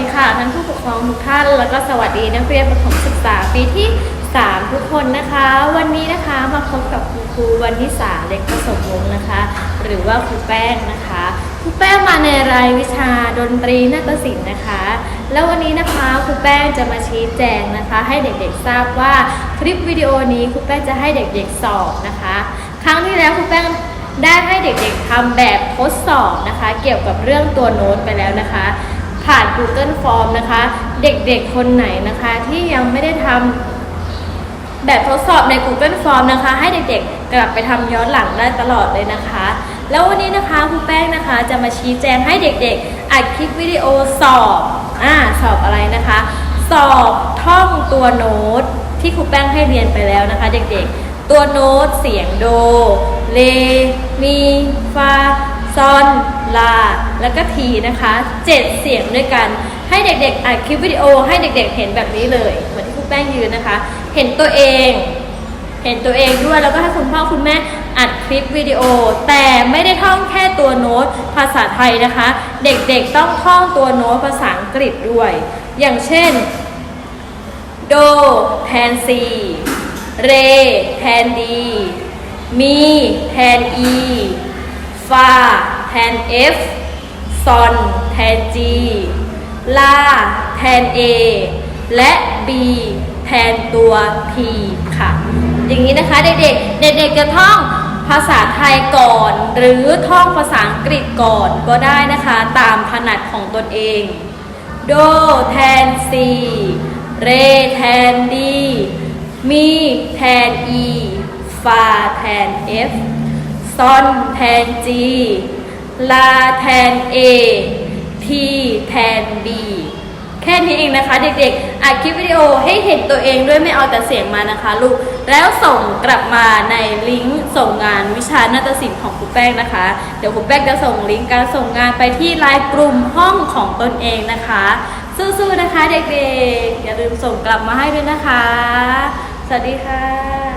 ีค่ะทุกท่าน แล้วก็สวัสดีนักเรียนประถมศึกษาปีที่ 3 ทุกคนนะคะ วันนี้นะคะมาพบกับคุณครูวันนิสาเล็กประสมวงนะคะ หรือว่าครูแป้งนะคะครูแป้งมาในรายวิชาดนตรีนาฏศิลป์นะคะ แล้ววันนี้นะคะครูแป้งจะมาชี้แจงนะคะ ให้เด็กๆทราบว่าคลิปวิดีโอนี้ครูแป้งจะให้เด็กๆสอบนะคะ ครั้งที่แล้วครูแป้งได้ให้เด็กๆทำแบบทดสอบนะคะ เกี่ยวกับเรื่องตัวโน้ตไปแล้วนะคะ ผ่าน Google Form นะคะ เด็กๆคนไหนนะคะที่ยังไม่ได้ทำแบบทดสอบใน Google Form นะคะ ให้เด็กๆ กลับไปทำย้อนหลังได้ตลอดเลยนะคะ แล้ววันนี้นะคะครูแป้งนะคะจะมาชี้แจงให้เด็กๆ อัดคลิปวิดีโอสอบอ่าสอบอะไรนะคะ สอบท่องตัวโน้ตที่ครูแป้งให้เรียนไปแล้วนะคะ เด็กๆ ตัวโน้ตเสียงโด เล มี ฟา ซอนลา แล้วก็ทีนะคะเจ็ดเสียงด้วยกัน ให้เด็กๆอัดคลิปวิดีโอให้เด็กๆ เห็นแบบนี้เลยเหมือนที่ครูแป้งยืนนะคะ เห็นตัวเอง เห็นตัวเองด้วยแล้วก็ให้คุณพ่อคุณแม่อัดคลิปวิดีโอ แต่ไม่ได้ท่องแค่ตัวโน้ตภาษาไทยนะคะ เด็กๆต้องท่องตัวโน้ตภาษาอังกฤษด้วย อย่างเช่นโดแทน C เรแทน D มีแทน E ฟาแทน F ซอนแทน G ลาแทน A และ B แทนตัว T ค่ะ อย่างนี้นะคะเด็กๆ เด็กๆจะท่องภาษาไทยก่อน หรือท่องภาษาอังกฤษก่อนก็ได้นะคะตามถนัดของตนเอง โดแทน C เรแทน D มีแทน E ฟาแทน F ซอนแทน G ลาแทน A ทีแทน B แค่นี้เองนะคะ เด็กๆอัดคลิปวิดีโอให้เห็นตัวเองด้วยไม่เอาแต่เสียงมานะคะลูก แล้วส่งกลับมาในลิงก์ส่งงานวิชานาฏศิลป์ของครูแป้งนะคะ เดี๋ยวครูแป้งจะส่งลิงก์การส่งงานไปที่ไลน์กลุ่มห้องของตนเองนะคะสู้ๆนะคะ เด็กๆ อย่าลืมส่งกลับมาให้ด้วยนะคะ สวัสดีค่ะ